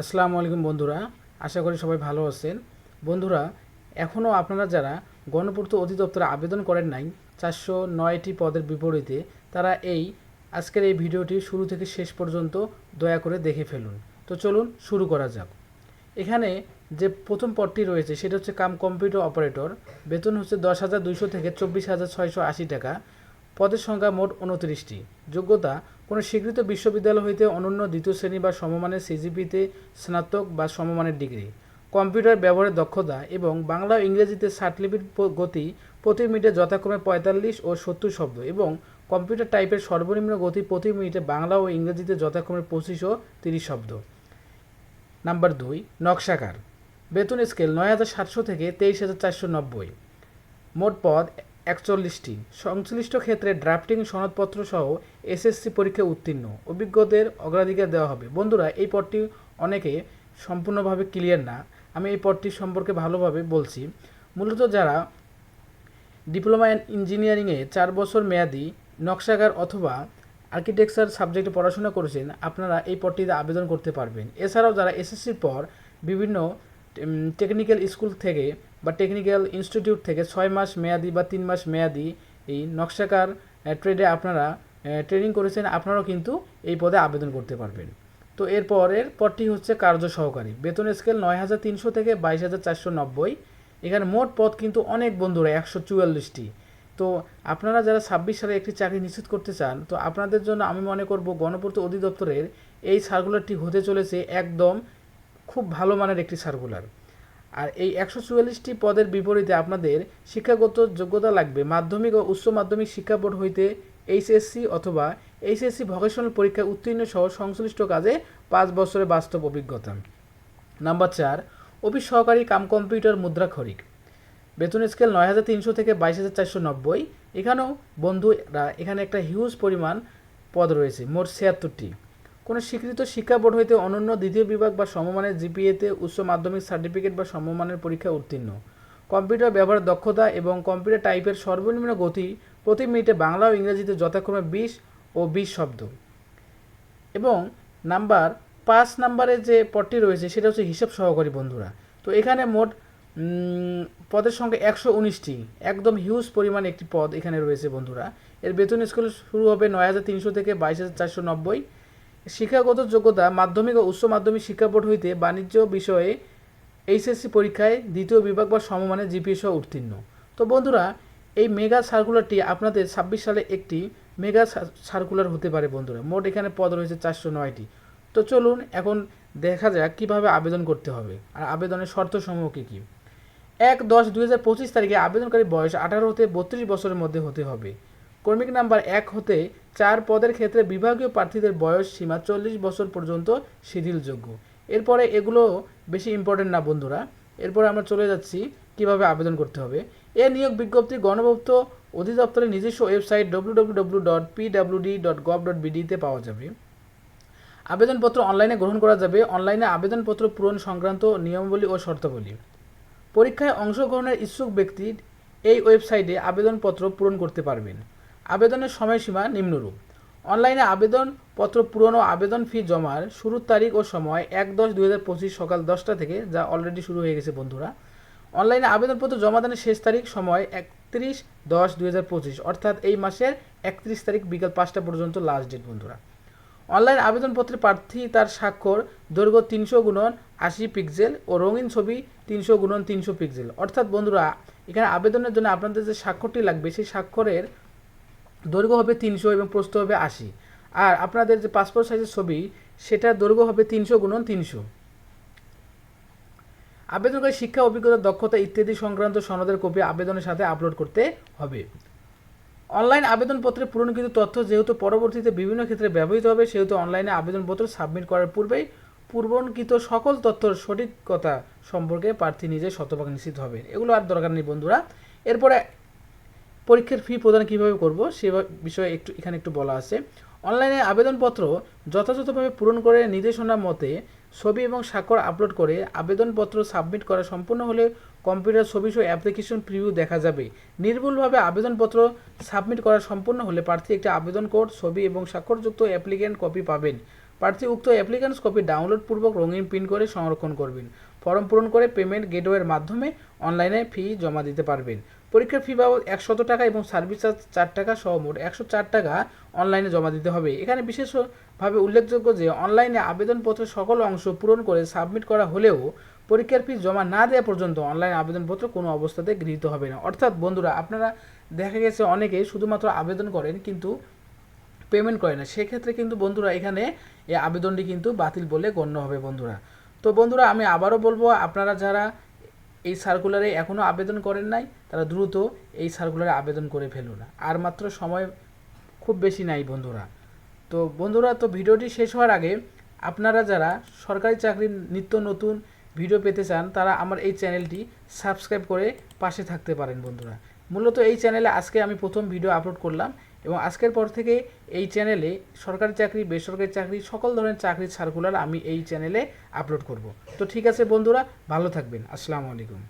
আসসালামু আলাইকুম বন্ধুরা, আশা করি সবাই ভালো আছেন। বন্ধুরা এখনও আপনারা যারা গণপূর্ত অধিদপ্তরে আবেদন করেন নাই, চারশো নয়টি পদের বিপরীতে, তারা এই আজকের এই ভিডিওটি শুরু থেকে শেষ পর্যন্ত দয়া করে দেখে ফেলুন। তো চলুন শুরু করা যাক। এখানে যে প্রথম পদটি রয়েছে, সেটা হচ্ছে কাম কম্পিউটার অপারেটর। বেতন হচ্ছে দশ হাজার দুইশো থেকে চব্বিশ হাজার ছয়শো আশি টাকা। পদের সংখ্যা মোট উনত্রিশটি। যোগ্যতা কোনো স্বীকৃত বিশ্ববিদ্যালয় হইতে অনন্য দ্বিতীয় শ্রেণি বা সমমানের সিজিপিতে স্নাতক বা সমমানের ডিগ্রি। কম্পিউটার ব্যবহারের দক্ষতা এবং বাংলা ও ইংরেজিতে ষাটলিপির প- গতি প্রতি মিনিটে যথাক্রমে পঁয়তাল্লিশ ও সত্তর শব্দ এবং কম্পিউটার টাইপের সর্বনিম্ন গতি প্রতি মিনিটে বাংলা ও ইংরেজিতে যথাক্রমে পঁচিশ ও তিরিশ শব্দ। নাম্বার দুই নকশাকার বেতন স্কেল নয় হাজার সাতশো থেকে তেইশ হাজার চারশো নব্বই। মোট পদ একচল্লিশটি। সংশ্লিষ্ট ক্ষেত্রে ড্রাফটিং সনদপত্র সহ এসএসসি পরীক্ষায় উত্তীর্ণ। অভিজ্ঞদের অগ্রাধিকার দেওয়া হবে। বন্ধুরা, এই পদটি অনেকে সম্পূর্ণভাবে ক্লিয়ার না। আমি এই পদটি সম্পর্কে ভালোভাবে বলছি। মূলত যারা ডিপ্লোমা ইন ইঞ্জিনিয়ারিংয়ে চার বছর মেয়াদি নকশাকার অথবা আর্কিটেকচার সাবজেক্টে পড়াশোনা করেছেন, আপনারা এই পদটিতে আবেদন করতে পারবেন। এছাড়াও যারা এসএসসির পর বিভিন্ন টেকনিক্যাল স্কুল থেকে বা টেকনিক্যাল ইনস্টিটিউট থেকে ছয় মাস মেয়াদি বা তিন মাস মেয়াদি এই নকশাকার ট্রেডে আপনারা ট্রেনিং করেছেন, আপনারাও কিন্তু এই পদে আবেদন করতে পারবেন। তো এর পরের পদটি হচ্ছে কার্য সহকারী। বেতন স্কেল নয় হাজার তিনশো থেকে বাইশ হাজার চারশো নব্বই। এখানে মোট পদ কিন্তু অনেক বন্ধুরা, একশো চুয়াল্লিশটি। তো আপনারা যারা ছাব্বিশ সালে একটি চাকরি নিশ্চিত করতে চান, তো আপনাদের জন্য আমি মনে করব গণপূর্ত অধিদপ্তরের এই সার্কুলারটি হতে চলেছে একদম খুব ভালো মানের একটি সার্কুলার আর এই একশো চুয়াল্লিশটি পদের বিপরীতে আপনাদের শিক্ষাগত যোগ্যতা লাগবে। মাধ্যমিক ও উচ্চ মাধ্যমিক শিক্ষা বোর্ড হইতে এইচএসসি অথবা এইচএসসি ভকেশনাল পরীক্ষায় উত্তীর্ণ সহ সংশ্লিষ্ট কাজে পাঁচ বছরের বাস্তব অভিজ্ঞতা। নাম্বার চার, অফিস সহকারী কাম কম্পিউটার মুদ্রা খরিক। বেতন স্কেল নয় হাজার তিনশো থেকে বাইশ হাজার চারশো নব্বই। এখানেও বন্ধুরা, এখানে একটা হিউজ পরিমাণ পদ রয়েছে, মোট ছিয়াত্তরটি। কোনো স্বীকৃত শিক্ষা বোর্ড হইতে অনন্য দ্বিতীয় বিভাগ বা সমমানের জিপিএতে উচ্চ মাধ্যমিক সার্টিফিকেট বা সমমানের পরীক্ষা উত্তীর্ণ। কম্পিউটার ব্যবহারের দক্ষতা এবং কম্পিউটার টাইপের সর্বনিম্ন গতি প্রতি মিনিটে বাংলা ও ইংরেজিতে যথাক্রমে বিশ ও বিশ শব্দ। এবং নাম্বার, পাঁচ নাম্বারের যে পদটি রয়েছে সেটা হচ্ছে হিসাব সহকারী বন্ধুরা। তো এখানে মোট পদের সংখ্যা একশো উনিশটি। একদম হিউজ পরিমাণ একটি পদ এখানে রয়েছে বন্ধুরা। এর বেতন স্কুল শুরু হবে নয় হাজার তিনশো থেকে বাইশ হাজার চারশো নব্বই। শিক্ষাগত যোগ্যতা, মাধ্যমিক ও উচ্চ মাধ্যমিক শিক্ষা বোর্ড হইতে বাণিজ্য বিষয়ে এইচএসসি পরীক্ষায় দ্বিতীয় বিভাগ বা সমমানের জিপিএ সহ উত্তীর্ণ। তো বন্ধুরা, এই মেগা সার্কুলারটি আপনাদের ছাব্বিশ সালে একটি মেগা সার্কুলার হতে পারে বন্ধুরা। মোট এখানে পদ রয়েছে চারশো নয়টি। তো চলুন এখন দেখা যাক কীভাবে আবেদন করতে হবে। আর আবেদনের শর্তসমূহ কী কী? এক দশ দুই হাজার পঁচিশ তারিখে আবেদনকারী বয়স আঠারো হতে বত্রিশ বছরের মধ্যে হতে হবে। কর্মিক নাম্বার এক হতে চার পদের ক্ষেত্রে বিভাগীয় প্রার্থীদের বয়স সীমা চল্লিশ বছর পর্যন্ত শিথিলযোগ্য। এরপরে এগুলো বেশি ইম্পর্টেন্ট না বন্ধুরা। এরপরে আমরা চলে যাচ্ছি কীভাবে আবেদন করতে হবে। এ নিয়োগ বিজ্ঞপ্তি গণভুক্ত অধিদপ্তরের নিজস্ব website W W W dot dot gov dot পাওয়া যাবে। আবেদনপত্র অনলাইনে গ্রহণ করা যাবে। অনলাইনে আবেদনপত্র পূরণ সংক্রান্ত নিয়মাবলী ও শর্তাবলী। পরীক্ষায় অংশগ্রহণের ইচ্ছুক ব্যক্তি এই ওয়েবসাইটে আবেদনপত্র পূরণ করতে পারবেন। আবেদনের সময়সীমা নিম্নরূপ। অনলাইনে আবেদনপত্র পূরণ ও আবেদন ফি জমার শুরুর তারিখ ও সময় এক দশ দুই হাজার পঁচিশ সকাল দশটা থেকে যা অলরেডি শুরু হয়ে গেছে বন্ধুরা। অনলাইনে আবেদনপত্র জমা দানের শেষ তারিখ সময় একত্রিশ দশ দুই হাজার পঁচিশ, অর্থাৎ এই মাসের একত্রিশ তারিখ বিকাল পাঁচটা পর্যন্ত লাস্ট ডেট বন্ধুরা। অনলাইন আবেদনপত্রে প্রার্থী তার স্বাক্ষর দৈর্ঘ্য তিনশো গুণন আশি পিক্সেল ও রঙিন ছবি তিনশো গুণন তিনশো পিক্সেল অর্থাৎ বন্ধুরা, এখানে আবেদনের জন্য আপনাদের যে স্বাক্ষরটি লাগবে, সেই স্বাক্ষরের দৈর্ঘ্য হবে তিনশো এবং প্রস্থ হবে আশি। আর আপনাদের যে পাসপোর্ট সাইজের ছবি, সেটার দৈর্ঘ্য হবে তিনশো গুণন তিনশো। আবেদনকারী শিক্ষা অভিজ্ঞতা, দক্ষতা ইত্যাদি সংক্রান্ত সনদের কপি আবেদনের সাথে আপলোড করতে হবে। অনলাইন আবেদনপত্রে পূরণকৃত তথ্য যেহেতু পরবর্তীতে বিভিন্ন ক্ষেত্রে ব্যবহৃত হবে, সেহেতু অনলাইনে আবেদনপত্র সাবমিট করার পূর্বেই পূর্বকৃত সকল তথ্যর সঠিকতা সম্পর্কে প্রার্থী নিজে শতভাগ নিশ্চিত হবে এগুলো আর দরকার নেই বন্ধুরা। এরপরে পরীক্ষার ফি প্রদান কীভাবে করব সে বিষয়ে একটু এখানে একটু বলা আছে। অনলাইনে আবেদনপত্র যথাযথভাবে পূরণ করে নির্দেশনা মতে ছবি এবং স্বাক্ষর আপলোড করে আবেদনপত্র সাবমিট করা সম্পূর্ণ হলে কম্পিউটার ছবি সহ অ্যাপ্লিকেশন প্রিভিউ দেখা যাবে। নির্ভুলভাবে আবেদনপত্র সাবমিট করা সম্পূর্ণ হলে প্রার্থী একটি আবেদন কোড, ছবি এবং স্বাক্ষরযুক্ত অ্যাপ্লিকেন্ট কপি পাবেন। প্রার্থী উক্ত অ্যাপ্লিকেন্টস কপি ডাউনলোড পূর্বক রঙিন প্রিন্ট করে সংরক্ষণ করবেন। ফর্ম পূরণ করে পেমেন্ট গেটওয়ের মাধ্যমে অনলাইনে ফি জমা দিতে পারবেন। পরীক্ষার ফি বাবদ একশত টাকা এবং সার্ভিস চার্জ চার টাকা সহ মোট একশো চার টাকা অনলাইনে জমা দিতে হবে। এখানে বিশেষভাবে উল্লেখযোগ্য যে অনলাইনে আবেদনপত্রের সকল অংশ পূরণ করে সাবমিট করা হলেও পরীক্ষার ফি জমা না দেওয়া পর্যন্ত অনলাইন আবেদনপত্র কোনো অবস্থাতে গৃহীত হবে না। অর্থাৎ বন্ধুরা, আপনারা দেখা গেছে অনেকেই শুধুমাত্র আবেদন করেন কিন্তু পেমেন্ট করে না। সেক্ষেত্রে কিন্তু বন্ধুরা, এখানে এই আবেদনটি কিন্তু বাতিল বলে গণ্য হবে বন্ধুরা। তো বন্ধুরা, আমি আবারও বলব, আপনারা যারা এই সার্কুলারে এখনও আবেদন করেন নাই, তারা দ্রুত এই সার্কুলারে আবেদন করে ফেলুন আর মাত্র সময় খুব বেশি নাই বন্ধুরা। তো বন্ধুরা, তো ভিডিওটি শেষ হওয়ার আগে আপনারা যারা সরকারি চাকরির নিত্য নতুন ভিডিও পেতে চান, তারা আমার এই চ্যানেলটি সাবস্ক্রাইব করে পাশে থাকতে পারেন বন্ধুরা। মূলত এই চ্যানেলে আজকে আমি প্রথম ভিডিও আপলোড করলাম। এবং আজকের পর থেকে এই চ্যানেলে সরকারি চাকরি, বেসরকারি চাকরি, সকল ধরনের চাকরির সার্কুলার আমি এই চ্যানেলে আপলোড করব। তো ঠিক আছে বন্ধুরা, ভালো থাকবেন। আসসালামু আলাইকুম।